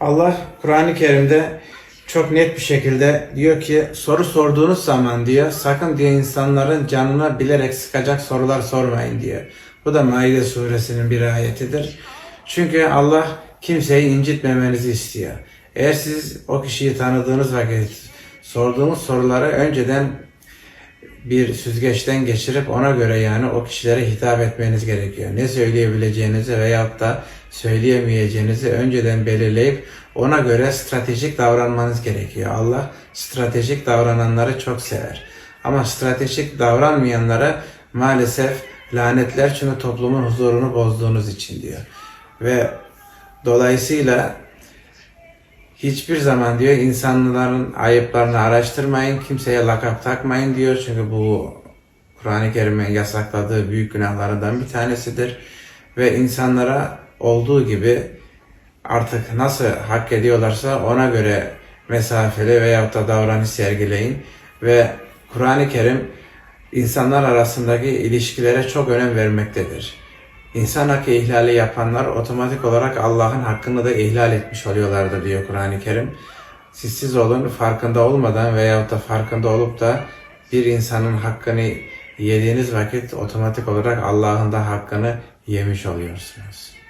Allah Kur'an-ı Kerim'de çok net bir şekilde diyor ki soru sorduğunuz zaman diyor sakın diye insanların canına bilerek sıkacak sorular sormayın diyor. Bu da Maide suresinin bir ayetidir. Çünkü Allah kimseyi incitmemenizi istiyor. Eğer siz o kişiyi tanıdığınız vakit sorduğunuz soruları önceden bir süzgeçten geçirip ona göre yani o kişilere hitap etmeniz gerekiyor. Ne söyleyebileceğinizi veyahut da söyleyemeyeceğinizi önceden belirleyip ona göre stratejik davranmanız gerekiyor. Allah stratejik davrananları çok sever. Ama stratejik davranmayanlara maalesef lanetler çünkü toplumun huzurunu bozduğunuz için diyor. Ve dolayısıyla Hiçbir zaman diyor insanların ayıplarını araştırmayın, kimseye lakap takmayın diyor. Çünkü bu Kur'an-ı Kerim'in yasakladığı büyük günahlarından bir tanesidir. Ve insanlara olduğu gibi artık nasıl hak ediyorlarsa ona göre mesafeli veyahut da davranış sergileyin. Ve Kur'an-ı Kerim insanlar arasındaki ilişkilere çok önem vermektedir. İnsan hakkı ihlali yapanlar otomatik olarak Allah'ın hakkını da ihlal etmiş oluyorlardır diyor Kur'an-ı Kerim. Siz olun farkında olmadan veyahut da farkında olup da bir insanın hakkını yediğiniz vakit otomatik olarak Allah'ın da hakkını yemiş oluyorsunuz.